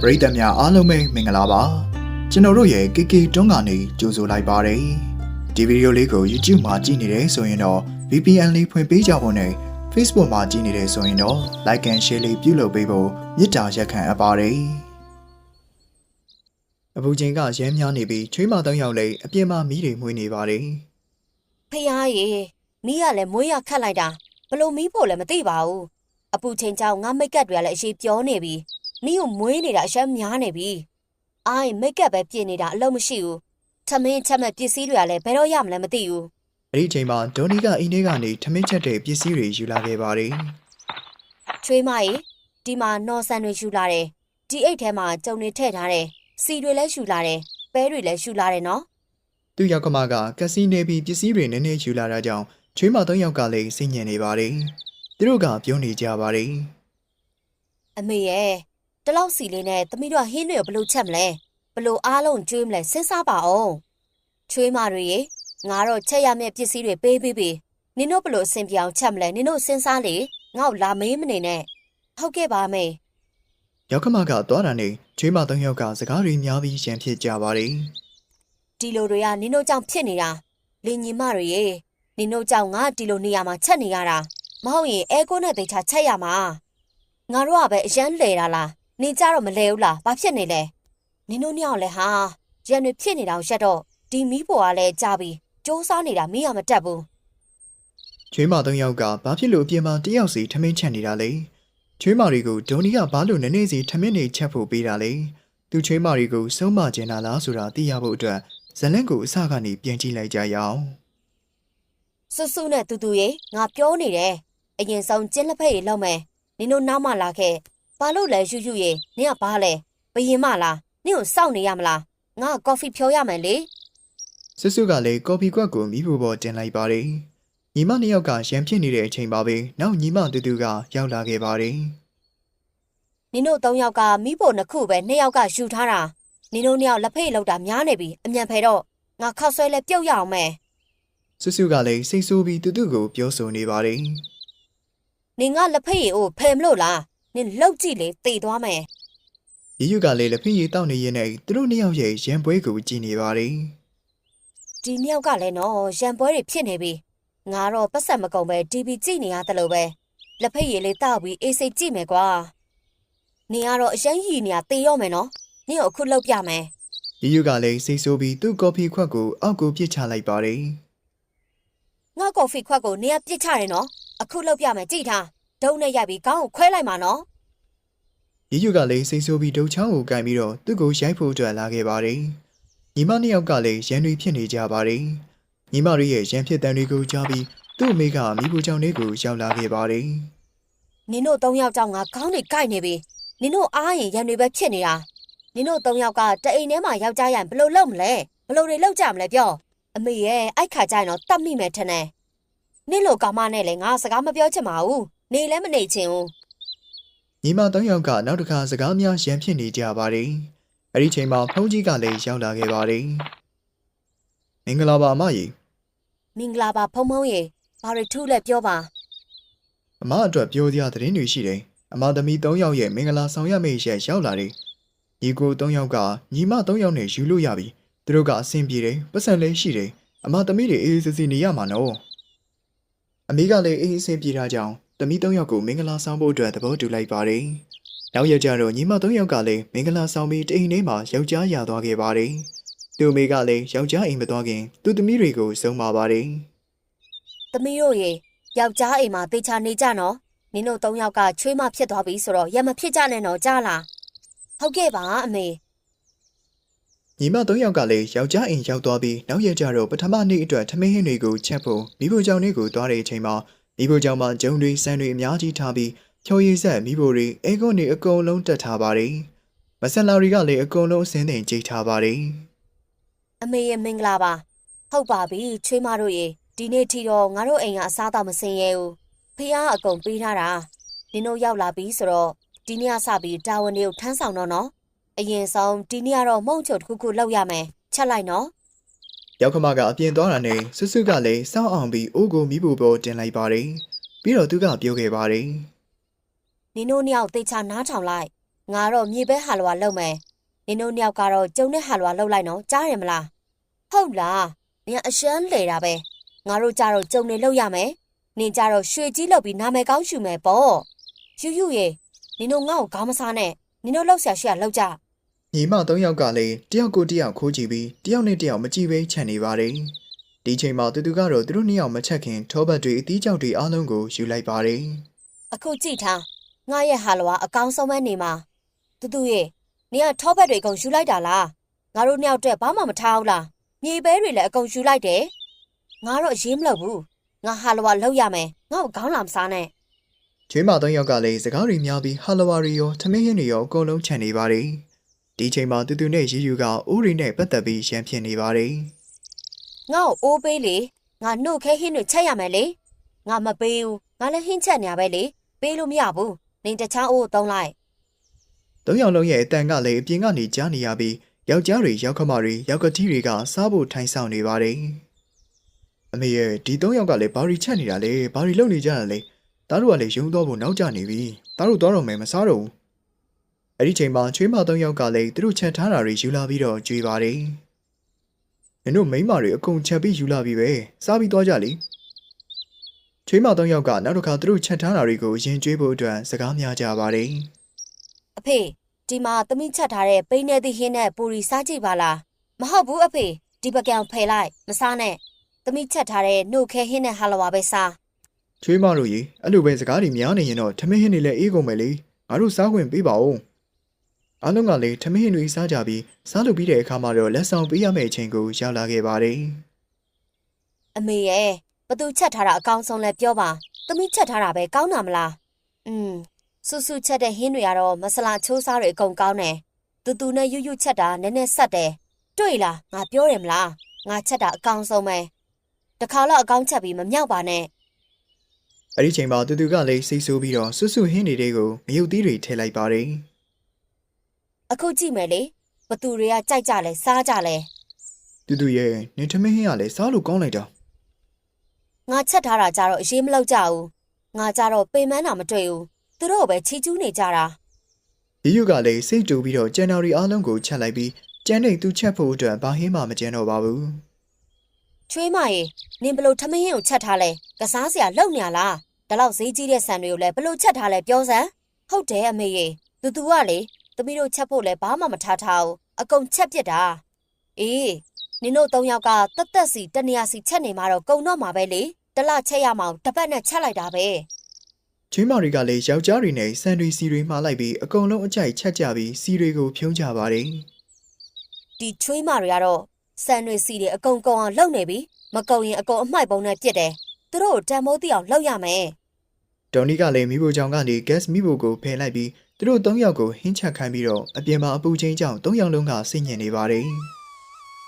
ပရိသတ်များအားလုံးပဲမင်္ဂလာပါကျွန်တော်တို့ရဲ့ KK တွန်းကနေကြိုဆိုလိုက်ပါတယ်ဒီဗီဒီယိုလေးကို YouTube မှာကြည့်နေတယ်ဆိုရင်တော့ VPN လေးဖွင့်ပေးကြဖို့နဲ့ Facebook မှာကြည့်နေတယ်ဆိုရင်တော့ Like and Share လေးပြုလုပ်ပေးဖို့မေတ္တာရက်ခံအပ်ပါတယ်အပူချိန်ကရမ်းများနေပြီးချွေးမသုံးယောက်လေးအပြင်းမမီးတွေမှွေးနေပါတယ်ဖះရေမီးကလည်းမွေးရခတ်လိုက်တာဘလို့မီးဖို့လည်းမသိပါဘူးအပူချိန်ကြောင့်ငါမိတ်ကပ်တွေကလည်းအရှိပြောနေပြီ မီးကိုမွေးနေတာအရှမ်းများနေပြီအိုင်းမိတ်ကပ်ပဲပြင်နေတာအလုံးမရှိဘူးထမင်းချက်မဲ့ပစ္စည်းတွေကလည်းဘယ်တော့ရမလဲမသိဘူးအဲ့ဒီအချိန်မှာဒေါ်နီကအင်းထဲကနေထမင်းချက်တဲ့ပစ္စည်းတွေယူလာခဲ့ပါတယ်ချွေးမရေဒီမှာနော်ဆန်တွေယူလာတယ်ဒီအိတ်ထဲမှာကြုံတွေထည့်ထားတယ်စီတွေလည်းယူလာတယ်ပဲတွေလည်းယူလာတယ်နော်သူ့ယောက်ကမကကက်စီနေပြီးပစ္စည်းတွေနည်းနည်းယူလာတာကြောင့်ချွေးမသုံးယောက်ကလည်းစိတ်ညစ်နေပါတယ်သူတို့ကပြောနေကြပါတယ်အမေရဲ့ တလောက်စီလေးနဲ့သမီးတို့ကဟင်းတွေကိုဘလို့ချက်မလဲဘလို့အားလုံးကျွေးမလဲစဉ်းစားပါအောင်ချွေးမတွေရေငါတော့ချက်ရမယ့်ပစ္စည်းတွေပေးပေးပေးနင်တို့ဘလို့အဆင်ပြေအောင်ချက်မလဲနင်တို့စဉ်းစားလေငါ့ကိုလာမေးမနေနဲ့ဟုတ်ကဲ့ပါအမေယောက်ကမကသွားတာနဲ့ချွေးမသုံးယောက်ကစကားတွေများပြီးရန်ဖြစ်ကြပါတယ်ဒီလိုတွေကနင်တို့ကြောင့်ဖြစ်နေတာလင်ညီမတွေရေနင်တို့ကြောင့်ငါဒီလိုနေရာမှာချက်နေရတာမဟုတ်ရင်အဲကိုနဲ့တေချာချက်ရမှာငါတို့ကပဲအရန်လဲတာလား နင်ကြတော့မလဲဘူးလားဘာဖြစ်နေလဲနင်တို့ညောင်လဲဟာရန်တွေဖြစ်နေတာကိုရက်တော့ဒီမီးပေါ်ကလည်းကြပြီစူးစားနေတာမီးရမတက်ဘူးချွေးမသုံးယောက်ကဘာဖြစ်လို့အပြင်မှာတယောက်စီထမင်းချက်နေတာလဲချွေးမတွေကိုဒေါ်နီကဘာလို့နည်းနည်းစီထမင်းတွေချက်ဖို့ပေးတာလဲသူချွေးမတွေကိုစုံမကျင်တာလားဆိုတာသိရဖို့အတွက်ဇလန့်ကိုအစကနေပြန်ကြည့်လိုက်ကြရအောင်စွတ်စွနဲ့တူတူရေငါပြောနေတယ်အရင်ဆုံးကျင်းလက်ဖက်ရေလောက်မယ်နင်တို့နောက်မှလာခဲ့ ဘာလို့လဲယူယူရေနင်ကဘာလဲဘယင်မလားနင်ကိုစောင့်နေရမလားငါကော်ဖီဖြောရမယ်လေဆွဆွကလည်းကော်ဖီကွက်ကိုမိဖို့ပေါ်တင်လိုက်ပါတယ်ညီမနှစ်ယောက်ကရန်ဖြစ်နေတဲ့အချိန်ပါပဲနောက်ညီမတူတူကရောက်လာခဲ့ပါတယ်နင်တို့သုံးယောက်ကမိဖို့နှစ်ခုပဲနှစ်ယောက်ကယူထားတာနင်တို့နှစ်ယောက်လက်ဖက်ရည်လောက်တာများနေပြီအမြန်ဖယ်တော့ငါခောက်ဆွဲလဲပြုတ်ရအောင်မယ်ဆွဆွကလည်းစိတ်ဆိုးပြီးတူတူကိုပြောဆိုနေပါတယ်နင်ကလက်ဖက်ရည်ကိုဖယ်မလို့လား နင်လှုပ်ကြည့်လေတေသွားမယ်ရီယူကလည်းလက်ဖက်ရည်တောက်နေရင်နဲ့သူတို့နှစ်ယောက်ရဲ့ရန်ပွဲကိုကြည့်နေပါတယ်ဒီနှစ်ယောက်ကလည်းနော်ရံပွဲတွေဖြစ်နေပြီငါတော့ပတ်ဆက်မကုန်ပဲ TV ကြည့်နေရတယ်လို့ပဲလက်ဖက်ရည်လေးတောက်ပြီးအေးစိတ်ကြည့်မယ်ကွာနင်ကတော့အရန်ရည်နေရတေရောမယ်နော်နင်ကိုအခုလှုပ်ပြမယ်ရီယူကလည်းစိတ်ဆိုးပြီးသူ့ကော်ဖီခွက်ကိုအောက်ကိုပစ်ချလိုက်ပါတယ်ငါကော်ဖီခွက်ကိုနင်ကပြစ်ချတယ်နော်အခုလှုပ်ပြမယ်ကြည့်ထား ဒုံနဲ့ရိုက်ပြီးခေါင်းကိုခွဲလိုက်မှာနော်ရီယူကလည်းစိတ်ဆိုးပြီးဒုတ်ချောင်းကိုကန်ပြီးတော့သူ့ကိုရိုက်ဖို့အတွက်လာခဲ့ပါတယ်ညီမနှစ်ယောက်ကလည်းရန်တွေဖြစ်နေကြပါတယ်ညီမတို့ရဲ့ရန်ဖြစ်တန်တွေကိုကြားပြီးသူ့အမေကမိဖို့ကြောင့်လေးကိုရောက်လာခဲ့ပါတယ်နင်တို့သုံးယောက်ကြောင့်ငါခေါင်းတွေကိုက်နေပြီနင်တို့အားရင်ရံတွေပဲဖြစ်နေတာနင်တို့သုံးယောက်ကတအိမ်ထဲမှာယောက်ျားရရင်ဘယ်လိုလုပ်မလဲဘယ်လိုတွေလုပ်ကြမလဲပြောအမေရဲ့အိုက်ခါကြရင်တော့တတ်မိမယ်ထင်တယ်နင့်လိုကောင်မနဲ့လည်းငါစကားမပြောချင်ပါဘူး နေလည်းမနေချင်ဘူးညီမသုံးယောက်ကနောက်တစ်ခါစကားများရန်ဖြစ်နေကြပါတယ်အဲ့ဒီချိန်မှာဖုန်းကြီးကလည်းရောက်လာခဲ့ပါတယ်မင်္ဂလာပါအမကြီးမင်္ဂလာပါဖုံဖုံရေဘာတွေထူးလဲပြောပါအမအတွက်ပြောစရာသတင်းတွေရှိတယ်အမသမီး၃ယောက်ရဲ့မင်္ဂလာဆောင်ရမယ့်ရက်ရောက်လာတယ်ညီကို၃ယောက်ကညီမ၃ယောက်နဲ့ယူလို့ရပြီသူတို့ကအဆင်ပြေတယ်ပတ်စံလည်းရှိတယ်အမသမီးတွေအေးအေးဆေးဆေးနေရမှာနော်အမေကလည်းအေးအေးဆေးပြေတာကြောင့် သမီး၃ယောက်ကိုမင်္ဂလာဆောင်ဖို့အတွက်သဘောတူလိုက်ပါတယ်နောက်ရက်ကျတော့ညီမ၃ယောက်ကလည်းမင်္ဂလာဆောင်ပြီးတအိမ်ထဲမှာယောက်ျားရသွားခဲ့ပါတယ်သူ့အမေကလည်းယောက်ျားအိမ်မသွားခင်သူ့သမီးတွေကိုစုံပါပါတယ်သမီးတို့ရေယောက်ျားအိမ်မှာတေချာနေကြနော်နင်တို့သုံးယောက်ကချွေးမဖြစ်သွားပြီဆိုတော့ရမဖြစ်ကြနဲ့တော့ကြားလားဟုတ်ကဲ့ပါအမေညီမ၃ယောက်ကလည်းယောက်ျားအိမ်ရောက်သွားပြီးနောက်ရက်ကျတော့ပထမနေ့အတွက်ထမင်းဟင်းတွေကိုချက်ဖို့မိဖို့ကြောင့်လေးကိုသွားတဲ့အချိန်မှာ မိဖို့ကြောင့်မှဂျုံတွေဆန်တွေအများကြီးထားပြီးဖြော်ရည်ဆက်မိဖို့တွေအဲကွန်တွေအကုန်လုံးတက်ထားပါတယ်။မဆန်လာတွေကလည်းအကုန်လုံးအစင်းသိမ်ကြိတ်ထားပါတယ်အမေရဲ့မင်္ဂလာပါဟုတ်ပါပြီချွေးမတို့ရေဒီနေ့ထိတော့ငါတို့အိမ်ကအစားတော့မစင်ရဲဘူးဖះအကုန်ပေးထားတာနင်တို့ရောက်လာပြီဆိုတော့ဒီနေ့ကစပြီးတာဝန်တွေကိုထမ်းဆောင်တော့နော်အရင်ဆုံးဒီနေ့ကတော့မုံချုပ်တစ်ခုခုလောက်ရမယ်ချက်လိုက်နော်။ ရောက်ခမကအပြင်သွားတာနဲ့ဆွဆွကလည်းစောင်းအောင်ပြီးအိုးကိုမိဖို့ပေါ်တင်လိုက်ပါတယ်။ပြီးတော့သူကပြောခဲ့ပါတယ်။နင်တို့နှစ်ယောက်သေချာနားထောင်လိုက်ငါတော့မြေပဲဟာလွာလုပ်မယ်နင်တို့နှစ်ယောက်ကတော့ကျုံနဲ့ဟာလွာလုပ်လိုက်နော်ကြားတယ်မလားဟုတ်လားနင်ကအရှမ်းလေတာပဲငါတို့ကြတော့ကျုံနေလုပ်ရမယ်နင်ကြတော့ရွှေကြီးလုပ်ပြီးနာမည်ကောင်းရှူမယ်ပေါ့ယူယူရေနင်တို့ငါ့ကိုခေါင်းမစားနဲ့နင်တို့လှုပ်ရှားရှိရလှုပ်ကြ ညီမ၃ယောက်ကလည်းတယောက်ကိုတယောက်ခိုးကြည့်ပြီးတယောက်နဲ့တယောက်မကြည့်ဘဲခြံနေပါတယ်ဒီချိန်မှာတူတူကတော့သူတို့နှစ်ယောက်မချက်ခင်ထောပတ်တွေအသီးကြောက်တွေအားလုံးကိုယူလိုက်ပါတယ်အခုကြည့်ထားငါရဲ့ဟာလွာအကောင်းဆုံးပဲနေမှာတူတူရေနင်ကထောပတ်တွေအကုန်ယူလိုက်တာလားငါတို့နှစ်ယောက်အတွက်ဘာမှမထားဘူးလားမြေပဲတွေလည်းအကုန်ယူလိုက်တယ်ငါတော့အရေးမလုပ်ဘူးငါဟာလွာလုပ်ရမယ်ငါ့ကိုခေါင်းလာမစားနဲ့ကျွေးမ၃ယောက်ကလည်းစကားတွေများပြီးဟာလဝါရီရောထမင်းဟင်းတွေရောအကုန်လုံးခြံနေပါတယ် ဒီချိန်မှာတူတူနဲ့ရီယူကအိုးရီနဲ့ပတ်သက်ပြီးရန်ဖြစ်နေပါတယ်ငါ့ကိုအိုးပေးလေငါနှုတ်ခဲဟင်းတွေချက်ရမယ်လေငါမပေးဘူးငါလည်းဟင်းချက်နေရပဲလေပေးလို့မရဘူးနင်တခြားအိုးကိုသုံးလိုက်သုံးယောက်လုံးရဲ့အတန်ကလည်းအပြင်ကနေကြားနေရပြီးယောက်ျားတွေယောက်ခမတွေယောက်ကတိတွေကစားဖို့ထိုင်ဆောင်နေပါတယ်အမေရဲ့ဒီသုံးယောက်ကလည်းဘာရီချက်နေတာလဲဘာရီလုံနေကြတာလဲသားတို့ကလည်းယုံတော့ဖို့နောက်ကျနေပြီသားတို့သွားတော့မယ်မစားတော့ဘူး အဲ့ဒီချိန်မှာချွေးမသုံးယောက်ကလည်းသူတို့ချက်ထားတာတွေယူလာပြီးတော့ကြွေပါတယ်နင်တို့မိန်းမတွေအကုန်ချက်ပြီးယူလာပြီးပဲစားပြီးသွားကြလေချွေးမသုံးယောက်ကနောက်တစ်ခါသူတို့ချက်ထားတာတွေကိုရင်ကျွေးဖို့အတွက်စကားများကြပါတယ်အဖေဒီမှာသမီးချက်ထားတဲ့ပိန်းနေသည့်ဟင်းနဲ့ပူရီစားကြည့်ပါလားမဟုတ်ဘူးအဖေဒီပကံဖယ်လိုက်မစားနဲ့သမီးချက်ထားတဲ့နှုတ်ခဲဟင်းနဲ့ဟာလဝါပဲစားချွေးမတို့ရေအဲ့လိုပဲစကားတွေများနေရင်တော့ထမင်းဟင်းတွေလည်းအေးကုန်မယ်လေငါတို့စားခွင့်ပေးပါဦး အားလုံးကလည်းထမင်းဟင်းတွေစားကြပြီးစားလုပ်ပြီးတဲ့အခါမှာတော့လက်ဆောင်ပေးရမယ့်အချိန်ကိုရောက်လာခဲ့ပါတယ်အမေရဲ့ဘသူချက်ထားတာအကောင်းဆုံးလဲပြောပါသမီးချက်ထားတာပဲကောင်းတာမလားอืมဆူဆူချက်တဲ့ဟင်းတွေကတော့မဆလာချိုးစားတွေအကုန်ကောင်းတယ်တူတူနဲ့ယူယူချက်တာနည်းနည်းဆက်တယ်တွေ့လားငါပြောတယ်မလားငါချက်တာအကောင်းဆုံးပဲတခါတော့အကောင်းချက်ပြီးမမြောက်ပါနဲ့အဲ့ဒီချိန်မှာတူတူကလည်းစိတ်ဆိုးပြီးတော့ဆွဆွဟင်းတွေတွေကိုမယုတ်သီးတွေထည့်လိုက်ပါတယ် အခုကြည့်မယ်လေဘသူတွေကကြိုက်ကြလဲစားကြလဲတူတူရဲ့နင်ထမင်းဟင်းကလည်းစားလို့ကောင်းလိုက်တာငါချက်ထားတာကြတော့အရေးမလောက်ကြဘူးငါကြတော့ပင်မန်းတာမတွေ့ဘူးသူတို့ပဲချီကျူးနေကြတာရီယူကလည်းစိတ်တူပြီးတော့ကျန်တော်ရီအားလုံးကိုချက်လိုက်ပြီးကျန်တဲ့သူချက်ဖို့အတွက်ဘာဟင်းမှမကျန်တော့ပါဘူးချွေးမရေနင်ဘလို့ထမင်းဟင်းကိုချက်ထားလဲကစားစရာလုံနေရလားဒါလောက်ဈေးကြီးတဲ့ဆန်တွေကိုလည်းဘလို့ချက်ထားလဲပြောစမ်းဟုတ်တယ်အမေရေသူသူကလေ သမီးတို့ချက်ဖို့လဲဘာမှမထားထားဘူးအကုန်ချက်ပြစ်တာအေးနင်တို့သုံးယောက်ကတက်တက်စီတနေရာစီချက်နေမှာတော့ကုံတော့မှာပဲလေတလချက်ရမအောင်တစ်ပတ်နဲ့ချက်လိုက်တာပဲချွေးမတွေကလည်းယောက်ျားတွေနဲ့ဆန်တွေစီတွေမှားလိုက်ပြီးအကုန်လုံးအကြိုက်ချက်ကြပြီးစီတွေကိုဖြုံးကြပါတယ်ဒီချွေးမတွေကတော့ဆန်တွေစီတွေအကုန်ကုန်အောင်လုပ်နေပြီမကုန်ရင်အကုန်အမှိုက်ပုံနဲ့ပြစ်တယ်သူတို့ကိုတန်မိုးတိအောင်လုပ်ရမယ် ဒေါ်နီကလည်းမိဖို့ကြောင့်ကနေ gas မိဖို့ကိုဖယ်လိုက်ပြီးသူတို့၃ယောက်ကိုဟင်းချက်ခိုင်းပြီးတော့အပြင်မှာအပူချင်းကြောင့်၃ယောက်လုံးကစိတ်ညစ်နေပါတယ်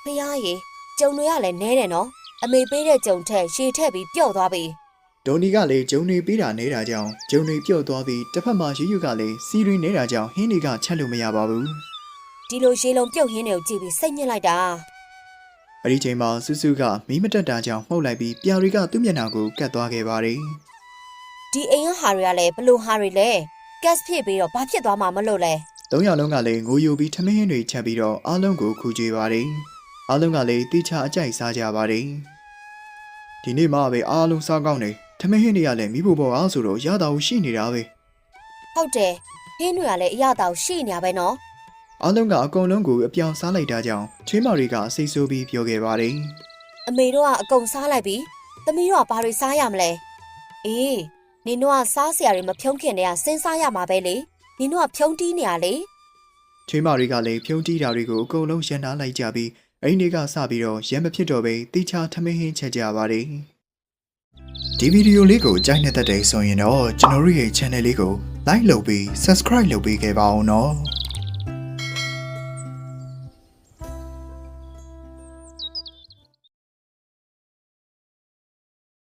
ဖះရေကျုံတွေကလည်းနဲတယ်နော်အမေပေးတဲ့ကျုံထက်ရှည်ထက်ပြီးပျော့သွားပြီ။ဒေါ်နီကလည်းဂျုံတွေပေးတာနေတာကြောင့်ဂျုံတွေပြုတ်သွားပြီးတစ်ဖက်မှာယူယူကလည်းစီတွေနေတာကြောင့်ဟင်းတွေကချက်လို့မရပါဘူးဒီလိုရှည်လုံးပြုတ်ဟင်းတွေကိုကြည့်ပြီးစိတ်ညစ်လိုက်တာ။အဲဒီချိန်မှာဆူဆူကမီးမတက်တာကြောင့်မှုတ်လိုက်ပြီးပြာတွေကသူ့မျက်နှာကိုကတ်သွားခဲ့ပါတယ် ဒီအိမ်ကဟာတွေကလည်းဘလို့ဟာတွေလဲကက်စ်ဖြစ်ပြီးတော့ဘာဖြစ်သွားမှာမလို့လဲ။၃ယောက်လုံးကလည်းငိုယိုပြီးထမင်းဟင်းတွေချက်ပြီးတော့အားလုံးကိုခူကြွေပါတယ်။အားလုံးကလည်းတိချအကြိုက်စားကြပါတယ်။ဒီနေ့မှပဲအားလုံးစားကောင်းတယ်။ထမင်းဟင်းတွေကလည်းမိဖို့ပေါ်အားဆိုတော့ရတာကိုရှိနေတာပဲ။ဟုတ်တယ်ဟင်းတွေကလည်းအရသာကိုရှိနေရပဲနော်အားလုံးကအကုန်လုံးကိုအပြောင်စားလိုက်တာကြောင့်ချွေးမတွေကအစိတ်ဆိုးပြီးပြောခဲ့ပါတယ်အမေတို့ကအကုန်စားလိုက်ပြီသမီးတို့ကဘာတွေစားရမလဲအေး နင်တို့ကစားစရာတွေမဖြုံးခင်တည်းကစဉ်းစားရမှာပဲလေနင်တို့ကဖြုံးတီးနေရလေ။ချွေးမတွေကလည်းဖြုံးတီးတာတွေကိုအကုန်လုံးရန်နာလိုက်ကြပြီးအဲ့ဒီနေ့ကစပြီးတော့ရံမဖြစ်တော့ပဲတေချာထမင်းဟင်းချက်ကြပါတယ်။ဒီဗီဒီယိုလေးကိုကြိုက်နေတဲ့တဲ့ဆိုရင်တော့ကျွန်တော်တို့ရဲ့ channel လေးကို like လုပ်ပြီး subscribe လုပ်ပေးခဲ့ပါအောင်နော်။